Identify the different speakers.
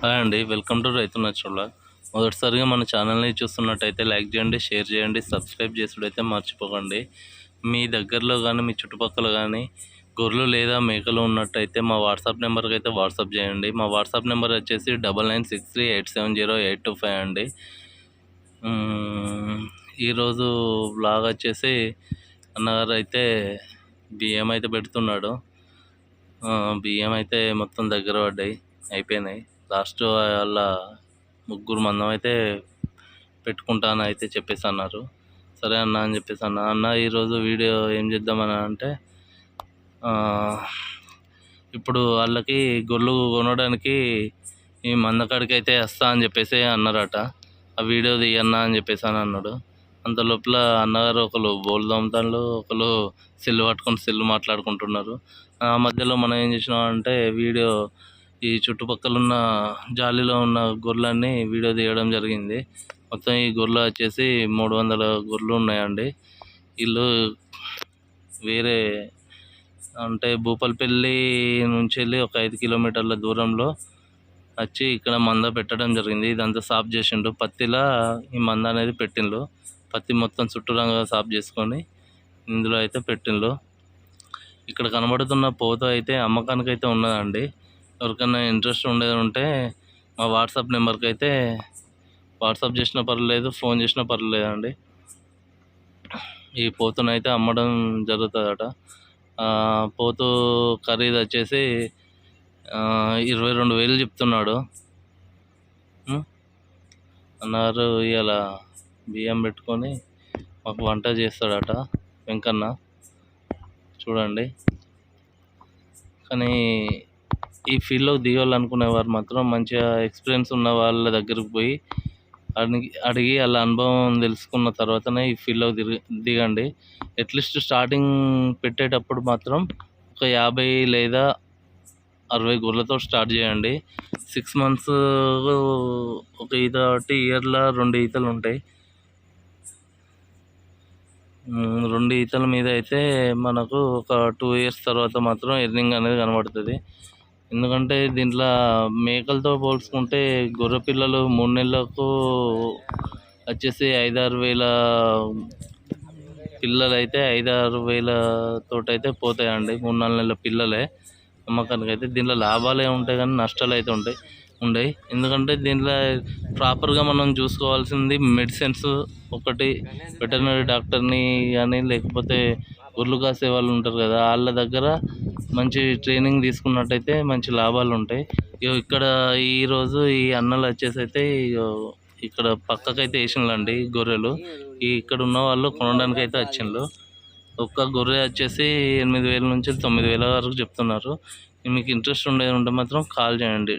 Speaker 1: Hi అండి welcome to రైతు నచ్చుల మొదటిసారిగా మన ఛానల్ని చూస్తున్నట్టయితే లైక్ చేయండి షేర్ చేయండి సబ్స్క్రైబ్ చేసుడైతే మర్చిపోకండి. మీ దగ్గరలో కానీ మీ చుట్టుపక్కల కానీ గొర్రెలు లేదా మేకలు ఉన్నట్టయితే మా వాట్సాప్ నెంబర్కి అయితే వాట్సాప్ చేయండి. మా వాట్సాప్ నెంబర్ వచ్చేసి double nine six three eight seven zero eight two five అండి. ఈరోజు బ్లాగ్ వచ్చేసి అన్నగారు అయితే బియ్యం అయితే పెడుతున్నాడు. బియ్యం అయితే మొత్తం దగ్గర పడ్డాయి అయిపోయినాయి. లాస్ట్ వాళ్ళ ముగ్గురు మందం అయితే పెట్టుకుంటాను అయితే చెప్పేసి అన్నారు. సరే అన్న అని చెప్పేసి అన్న. అన్న ఈరోజు వీడియో ఏం చేద్దామని అంటే ఇప్పుడు వాళ్ళకి గొర్రెలు కొనడానికి ఈ మందకాడికి అయితే వస్తా అని చెప్పేసి అన్నారట. ఆ వీడియో తీయన్నా అని చెప్పేసి అని అన్నాడు. అంత లోపల అన్నగారు ఒకరు బోల్ దమ్ముతాళ్ళు ఒకరు సెల్ పట్టుకొని సెల్ మాట్లాడుకుంటున్నారు. ఆ మధ్యలో మనం ఏం చేసినాం అంటే వీడియో ఈ చుట్టుపక్కల ఉన్న జాలీలో ఉన్న గొర్రెలన్నీ వీడియో తీయడం జరిగింది. మొత్తం ఈ గొర్రెలు వచ్చేసి మూడు వందల గొర్రెలు ఉన్నాయండి. వీళ్ళు వేరే అంటే భూపల్పల్లి నుంచి వెళ్ళి ఒక ఐదు కిలోమీటర్ల దూరంలో వచ్చి ఇక్కడ మంద పెట్టడం జరిగింది. ఇదంతా సాఫ్ చేసిండు. పత్తిలా ఈ మంద అనేది పెట్టిండ్రు పత్తి మొత్తం చుట్టూరంగా సాఫ్ చేసుకొని ఇందులో అయితే పెట్టిండ్రు ఇక్కడ కనబడుతున్న పోత అయితే అమ్మకానికి అయితే ఉన్నదండి. ఎవరికైనా ఇంట్రెస్ట్ ఉండేది ఉంటే మా వాట్సాప్ నెంబర్కి అయితే వాట్సాప్ చేసినా పర్లేదు ఫోన్ చేసినా పర్లేదు అండి ఈ పోతును అయితే అమ్మడం జరుగుతుందట. పోతు ఖరీదు వచ్చేసి ఇరవై రెండు వేలు చెప్తున్నాడు. అన్నారు ఇవాళ బియ్యం పెట్టుకొని మాకు వంట చేస్తాడట వెంకన్న. చూడండి. కానీ ఈ ఫీల్డ్లో దిగాలనుకునేవారు మాత్రం మంచిగా ఎక్స్పీరియన్స్ ఉన్న వాళ్ళ దగ్గరికి పోయి అడిగి అడిగి వాళ్ళ అనుభవం తెలుసుకున్న తర్వాతనే ఈ ఫీల్డ్లో దిగి దిగండి. అట్లీస్ట్ స్టార్టింగ్ పెట్టేటప్పుడు మాత్రం ఒక యాభై లేదా అరవై గొర్రెలతో స్టార్ట్ చేయండి. సిక్స్ మంత్స్ ఒక ఈత కాబట్టి ఇయర్లో రెండు ఈతలు ఉంటాయి. రెండు ఈతల మీద అయితే మనకు ఒక టూ ఇయర్స్ తర్వాత మాత్రం ఎర్నింగ్ అనేది కనబడుతుంది. ఎందుకంటే దీంట్లో మేకలతో పోల్చుకుంటే గొర్రె పిల్లలు మూడు నెలలకు వచ్చేసి ఐదారు వేల పిల్లలు అయితే ఐదారు వేల తోటైతే పోతాయండి. మూడు నాలుగు నెలల పిల్లలే. అమ్మకానికి అయితే దీంట్లో లాభాలే ఉంటాయి కానీ నష్టాలు అయితే ఉంటాయి ఉండయి. ఎందుకంటే దీంట్లో ప్రాపర్గా మనం చూసుకోవాల్సింది మెడిసిన్స్ ఒకటి వెటర్నరీ డాక్టర్ని కానీ లేకపోతే గొర్రెలు కాసే వాళ్ళు ఉంటారు కదా వాళ్ళ దగ్గర మంచి ట్రైనింగ్ తీసుకున్నట్టయితే మంచి లాభాలు ఉంటాయి. ఇగో ఇక్కడ ఈరోజు ఈ అన్నలు వచ్చేసి అయితే ఇగో ఇక్కడ పక్కకైతే వేసిండ్లండి గొర్రెలు. ఇక్కడ ఉన్న వాళ్ళు కొనడానికి అయితే వచ్చిండ్రు ఒక్క గొర్రె వచ్చేసి ఎనిమిది వేల నుంచి తొమ్మిది వేల వరకు చెప్తున్నారు. మీకు ఇంట్రెస్ట్ ఉండేది ఉంటే మాత్రం కాల్ చేయండి.